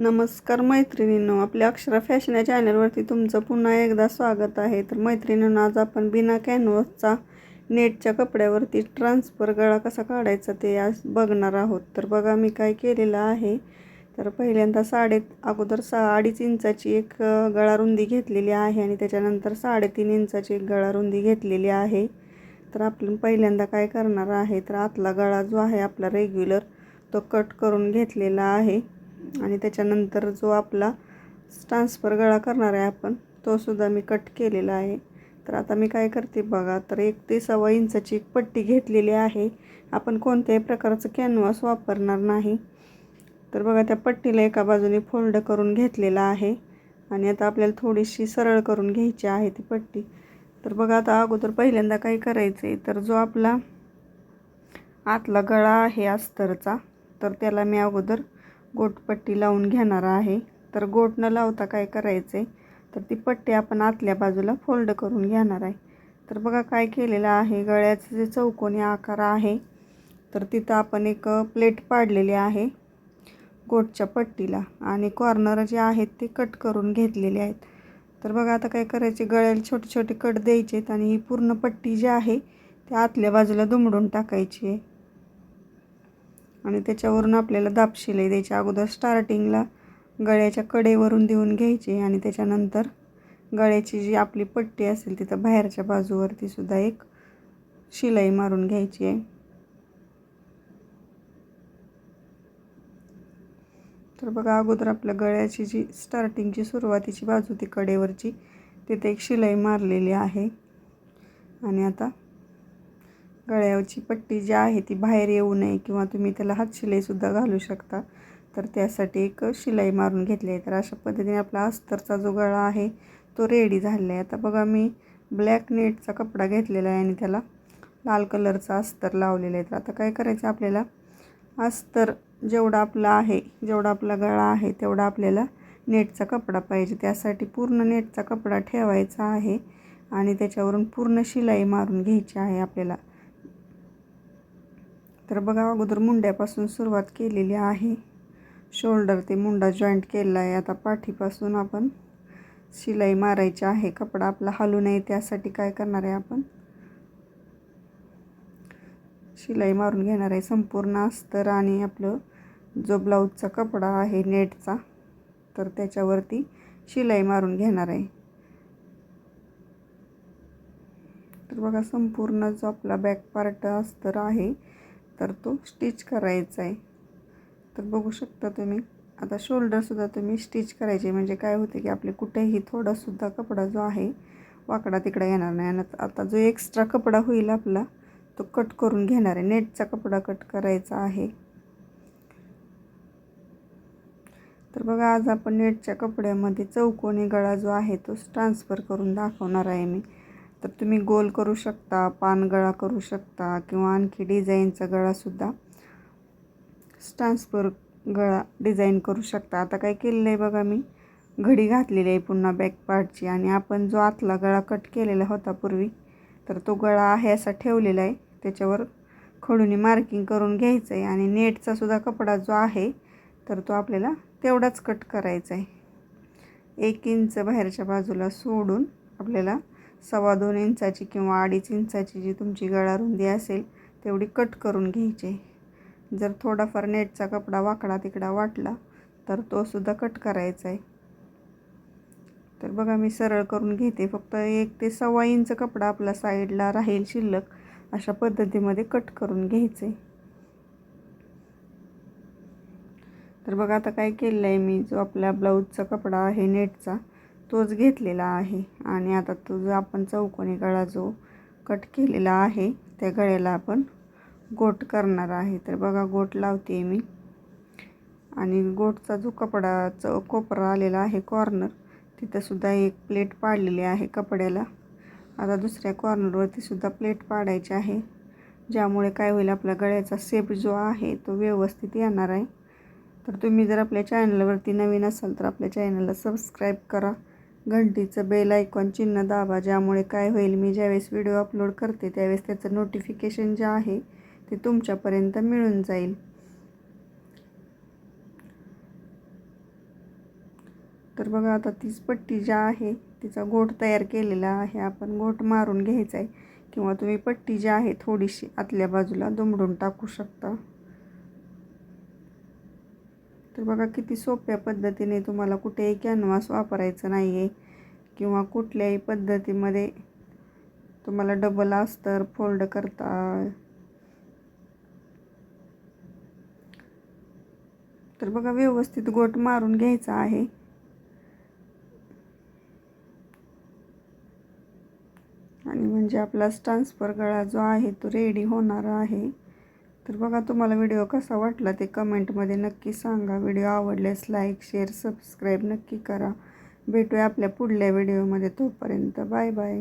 नमस्कार मैत्रिणींनो आपल्या अक्षरा फॅशन या चॅनलवरती तुमचं पुन्हा एकदा स्वागत आहे. तर मैत्रिणींनो आज आपण बिना कॅनव्हसचा नेटच्या कपड्यावरती ट्रान्सफर गळा कसा काढायचा ते आज बघणार आहोत. तर बघा मी काय केलेलं आहे. तर पहिल्यांदा साडे अगोदर सा अडीच इंचाची एक गळा रुंदी घेतलेली आहे आणि त्याच्यानंतर साडेतीन इंचाची एक गळा रुंदी घेतलेली आहे. तर आपण पहिल्यांदा काय करणार आहे? तर आतला गळा जो आहे आपला रेग्युलर तो कट करून घेतलेला आहे. आणि त्याच्यानंतर जो आपला ट्रान्सफर गळा करणार आहे आपण तोसुद्धा मी कट केलेला आहे. तर आता मी काय करते बघा तर एक ते सव्वा इंचाची एक पट्टी घेतलेली आहे. आपण कोणत्याही प्रकारचं कॅनव्हास वापरणार नाही. तर बघा त्या पट्टीला एका बाजूने फोल्ड करून घेतलेला आहे. आणि आता आपल्याला थोडीशी सरळ करून घ्यायची आहे ती पट्टी. तर बघा आता अगोदर पहिल्यांदा काय करायचं आहे तर जो आपला आतला गळा आहे अस्तरचा तर त्याला मी अगोदर गोटपट्टी लावून घेणार आहे. तर गोट न लावता काय करायचं आहे तर ती पट्टी आपण आतल्या बाजूला फोल्ड करून घेणार आहे. तर बघा काय केलेलं आहे. गळ्याचं जे चौकोनी आकार आहे तर तिथं आपण एक प्लेट पाडलेली आहे गोटच्या पट्टीला. आणि कॉर्नर जे आहेत ते कट करून घेतलेले आहेत. तर बघा आता काय करायचे? गळ्याला छोटे छोटे कट द्यायचे आहेत आणि ही पूर्ण पट्टी जी आहे ती आतल्या बाजूला दुमडून टाकायची आहे. आणि त्याच्यावरून आपल्याला दाब शिलाई द्यायची. अगोदर स्टार्टिंगला गळ्याच्या कडेवरून देऊन घ्यायची आणि त्याच्यानंतर गळ्याची जी आपली पट्टी असेल तिथं बाहेरच्या बाजूवरती सुद्धा एक शिलाई मारून घ्यायची आहे. तर बघा अगोदर आपल्या गळ्याची जी स्टार्टिंगची सुरुवातीची बाजू ती कडेवरची तिथे एक शिलाई मारलेली आहे. आणि आता गळ्याची पट्टी जी आहे ती बाहेर येऊ नये किंवा तुम्ही त्याला हातशिलाईसुद्धा घालू शकता. तर त्यासाठी एक शिलाई मारून घेतली आहे. तर अशा पद्धतीने आपला अस्तरचा जो गळा आहे तो रेडी झालेला आहे. आता बघा मी ब्लॅक नेटचा कपडा घेतलेला आहे आणि त्याला लाल कलरचा अस्तर लावलेला आहे. तर आता काय करायचं आपल्याला? अस्तर जेवढा आपला आहे जेवढा आपला गळा आहे तेवढा आपल्याला नेटचा कपडा पाहिजे. त्यासाठी पूर्ण नेटचा कपडा ठेवायचा आहे आणि त्याच्यावरून पूर्ण शिलाई मारून घ्यायची आहे आपल्याला. तर बघा अगोदर मुंड्यापासून सुरुवात केलेली आहे. शोल्डर ते मुंडा जॉईंट केलेला आहे. आता पाठीपासून आपण शिलाई मारायची आहे. कपडा आपला हलू नये त्यासाठी काय करणार आहे आपण? शिलाई मारून घेणार आहे. संपूर्ण अस्तर आणि आपलं जो ब्लाऊजचा कपडा आहे नेटचा तर त्याच्यावरती शिलाई मारून घेणार आहे. तर बघा संपूर्ण जो आपला बॅक पार्ट अस्तर आहे तर तो स्टिच करायचा आहे. तर बघू शकता तुम्ही आता शोल्डरसुद्धा तुम्ही स्टिच करायचे म्हणजे काय होते की आपले कुठेही थोडासुद्धा कपडा जो आहे वाकडा तिकडा येणार नाही. आणि आता जो एक्स्ट्रा कपडा होईल आपला तो कट करून घेणार आहे. नेटचा कपडा कट करायचा आहे. तर बघा आज आपण नेटच्या कपड्यामध्ये चौकोनी गळा जो आहे तो ट्रान्सफर करून दाखवणार आहे मी. तर तुम्ही गोल करू शकता पानगळा करू शकता किंवा आणखी डिझाईनचा गळासुद्धा ट्रान्सफर गळा डिझाईन करू शकता. आता काय केलेलं आहे बघा मी. घडी घातलेली आहे पुन्हा बॅक पार्टची आणि आपण जो आतला गळा कट केलेला होता पूर्वी तर तो गळा आहे असा ठेवलेला आहे. त्याच्यावर खडूने मार्किंग करून घ्यायचं आहे आणि नेटचा सुद्धा कपडा जो आहे तर तो आपल्याला तेवढाच कट करायचा आहे. एक इंच बाहेरच्या बाजूला सोडून आपल्याला सव्वा दोन इंचाची किंवा अडीच इंचाची जी तुमची गळा रुंदी असेल तेवढी कट करून घ्यायची. जर थोडाफार नेटचा कपडा वाकडा तिकडा वाटला तर तो सुद्धा कट करायचा आहे. तर बघा मी सरळ करून घेते. फक्त एक ते सव्वा इंच कपडा आपला साईडला राहील शिल्लक अशा पद्धतीमध्ये कट करून घ्यायचे. तर बघा आता काय केलं आहे मी जो आपला ब्लाऊजचा कपडा आहे नेटचा तोच घेतलेला आहे. आणि आता तो जो आपण चौकोनी गळा जो कट केलेला आहे त्या गळ्याला आपण गोट करणार आहे. तर बघा गोट लावते मी. आणि गोटचा जो कपडा च कोपरा आलेला आहे कॉर्नर तिथंसुद्धा एक प्लेट पाडलेली आहे कपड्याला. आता दुसऱ्या कॉर्नरवरती सुद्धा प्लेट पाडायची आहे ज्यामुळे काय होईल आपल्या गळ्याचा सेप जो आहे तो व्यवस्थित येणार आहे. तर तुम्ही जर आपल्या चॅनलवरती नवीन असाल तर आपल्या चॅनलला सबस्क्राईब करा. घंटीचं बेल आयकॉन चिन्ह दाबा ज्यामुळे काय होईल मी ज्यावेळेस व्हिडिओ अपलोड करते त्यावेळेस त्याचं नोटिफिकेशन जे आहे ते तुमच्यापर्यंत मिळून जाईल. तर बघा आता तीच पट्टी ज्या आहे तिचा गोठ तयार केलेला आहे. आपण गोठ मारून घ्यायचा आहे किंवा तुम्ही पट्टी जी आहे थोडीशी आतल्या बाजूला दुमडून टाकू शकता. तर बघा किती सोप्या पद्धतीने तुम्हाला कुठेही कॅनव्हास वापरायचं नाही आहे किंवा कुठल्याही पद्धतीमध्ये तुम्हाला डबल अस्तर फोल्ड करता. तर बघा व्यवस्थित गोट मारून घ्यायचा आहे. आणि म्हणजे आपला ट्रान्सफर गळा जो आहे तो रेडी होणार आहे. तर बघा तुम्हाला व्हिडिओ कसा वाटला ते कमेंटमध्ये नक्की सांगा. व्हिडिओ आवडल्यास लाईक शेअर सबस्क्राईब नक्की करा. भेटूया आपल्या पुढल्या व्हिडिओमध्ये तोपर्यंत. Bye bye.